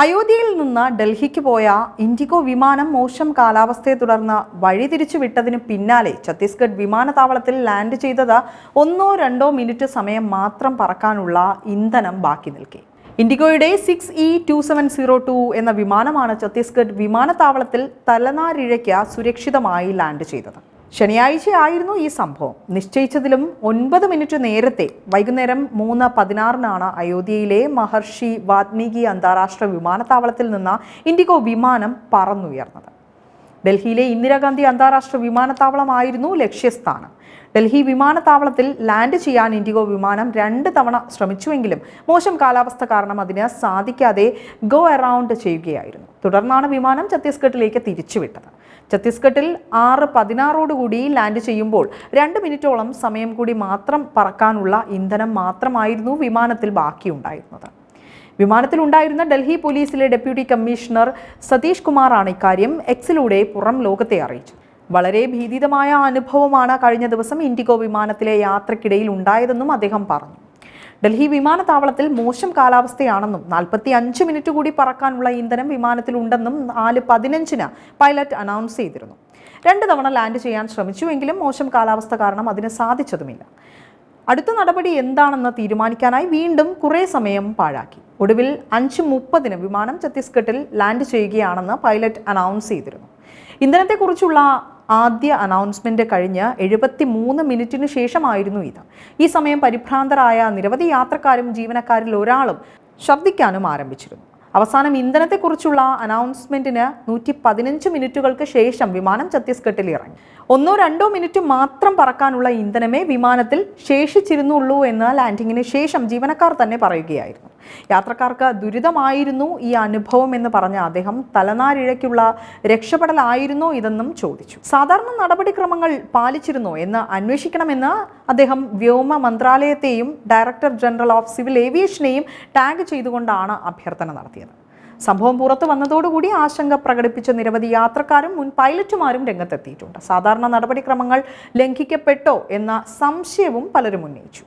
അയോധ്യയിൽ നിന്ന് ഡൽഹിക്ക് പോയ ഇൻഡിഗോ വിമാനം മോശം കാലാവസ്ഥയെ തുടർന്ന് വഴിതിരിച്ചു വിട്ടതിന് പിന്നാലെ ഛത്തീസ്ഗഡ് വിമാനത്താവളത്തിൽ ലാൻഡ് ചെയ്തത് ഒന്നോ രണ്ടോ മിനിറ്റ് സമയം മാത്രം പറക്കാനുള്ള ഇന്ധനം ബാക്കി നിൽക്കി. ഇൻഡിഗോയുടെ six E two seven zero two എന്ന വിമാനമാണ് ഛത്തീസ്ഗഡ് വിമാനത്താവളത്തിൽ തലനാരിഴയ്ക്ക് സുരക്ഷിതമായി ലാൻഡ് ചെയ്തത്. ശനിയാഴ്ചയായിരുന്നു ഈ സംഭവം. നിശ്ചയിച്ചതിലും ഒൻപത് മിനിറ്റ് നേരത്തെ വൈകുന്നേരം മൂന്ന് പതിനാറിനാണ് അയോധ്യയിലെ മഹർഷി വാത്മീകി അന്താരാഷ്ട്ര വിമാനത്താവളത്തിൽ നിന്ന് ഇൻഡിഗോ വിമാനം പറന്നുയർന്നത്. ഡൽഹിയിലെ ഇന്ദിരാഗാന്ധി അന്താരാഷ്ട്ര വിമാനത്താവളമായിരുന്നു ലക്ഷ്യസ്ഥാനം. ഡൽഹി വിമാനത്താവളത്തിൽ ലാൻഡ് ചെയ്യാൻ ഇൻഡിഗോ വിമാനം രണ്ട് തവണ ശ്രമിച്ചുവെങ്കിലും മോശം കാലാവസ്ഥ കാരണം അതിന് സാധിക്കാതെ ഗോ അറൌണ്ട് ചെയ്യുകയായിരുന്നു. തുടർന്നാണ് വിമാനം ഛത്തീസ്ഗഡിലേക്ക് തിരിച്ചുവിട്ടത്. ഛത്തീസ്ഗഡിൽ ആറ് പതിനാറോടുകൂടി ലാൻഡ് ചെയ്യുമ്പോൾ രണ്ട് മിനിറ്റോളം സമയം കൂടി മാത്രം പറക്കാനുള്ള ഇന്ധനം മാത്രമായിരുന്നു വിമാനത്തിൽ ബാക്കിയുണ്ടായിരുന്നത്. വിമാനത്തിലുണ്ടായിരുന്ന ഡൽഹി പോലീസിലെ ഡെപ്യൂട്ടി കമ്മീഷണർ സതീഷ് കുമാറാണ് ഇക്കാര്യം എക്സിലൂടെ പുറം ലോകത്തെ അറിയിച്ചു വളരെ ഭീതിതമായ അനുഭവമാണ് കഴിഞ്ഞ ദിവസം ഇൻഡിഗോ വിമാനത്തിലെ യാത്രക്കിടയിൽ ഉണ്ടായതെന്നും അദ്ദേഹം പറഞ്ഞു. ഡൽഹി വിമാനത്താവളത്തിൽ മോശം കാലാവസ്ഥയാണെന്നും നാൽപ്പത്തി അഞ്ച് മിനിറ്റ് കൂടി പറക്കാനുള്ള ഇന്ധനം വിമാനത്തിലുണ്ടെന്നും നാല് പതിനഞ്ചിന് പൈലറ്റ് അനൗൺസ് ചെയ്തിരുന്നു. രണ്ട് തവണ ലാൻഡ് ചെയ്യാൻ ശ്രമിച്ചുവെങ്കിലും മോശം കാലാവസ്ഥ കാരണം അതിന് സാധിച്ചതുമില്ല. അടുത്ത നടപടി എന്താണെന്ന് തീരുമാനിക്കാനായി വീണ്ടും കുറേ സമയം പാഴാക്കി. ഒടുവിൽ അഞ്ച് മുപ്പതിന് വിമാനം ഛത്തീസ്ഗഡിൽ ലാൻഡ് ചെയ്യുകയാണെന്ന് പൈലറ്റ് അനൗൺസ് ചെയ്തിരുന്നു. ഇന്ധനത്തെക്കുറിച്ചുള്ള ആദ്യ അനൗൺസ്മെന്റ് കഴിഞ്ഞ് എഴുപത്തി മൂന്ന് മിനിറ്റിന് ശേഷമായിരുന്നു ഇത്. ഈ സമയം പരിഭ്രാന്തരായ നിരവധി യാത്രക്കാരും ജീവനക്കാരിൽ ഒരാളും ശബ്ദിക്കാനും ആരംഭിച്ചിരുന്നു. അവസാനം ഇന്ധനത്തെക്കുറിച്ചുള്ള അനൗൺസ്മെന്റിന് നൂറ്റി പതിനഞ്ച് മിനിറ്റുകൾക്ക് ശേഷം വിമാനം ഛത്തീസ്ഗഡിൽ ഇറങ്ങി ഒന്നോ രണ്ടോ മിനിറ്റ് മാത്രം പറക്കാനുള്ള ഇന്ധനമേ വിമാനത്തിൽ ശേഷിച്ചിരുന്നുള്ളൂ എന്ന് ലാൻഡിങ്ങിന് ശേഷം ജീവനക്കാർ തന്നെ പറയുകയായിരുന്നു. യാത്രക്കാർക്ക് ദുരിതമായിരുന്നു ഈ അനുഭവം എന്ന് പറഞ്ഞ അദ്ദേഹം തലനാരിഴയ്ക്കുള്ള രക്ഷപ്പെടലായിരുന്നോ ഇതെന്നും ചോദിച്ചു. സാധാരണ നടപടിക്രമങ്ങൾ പാലിച്ചിരുന്നോ എന്ന് അന്വേഷിക്കണമെന്ന് അദ്ദേഹം വ്യോമ മന്ത്രാലയത്തെയും ഡയറക്ടർ ജനറൽ ഓഫ് സിവിൽ ഏവിയേഷനെയും ടാഗ് ചെയ്തുകൊണ്ടാണ് അഭ്യർത്ഥന നടത്തിയത്. സംഭവം പുറത്തു വന്നതോടുകൂടി ആശങ്ക പ്രകടിപ്പിച്ച നിരവധി യാത്രക്കാരും മുൻ പൈലറ്റുമാരും രംഗത്തെത്തിയിട്ടുണ്ട്. സാധാരണ നടപടിക്രമങ്ങൾ ലംഘിക്കപ്പെട്ടോ എന്ന സംശയവും പലരും ഉന്നയിച്ചു.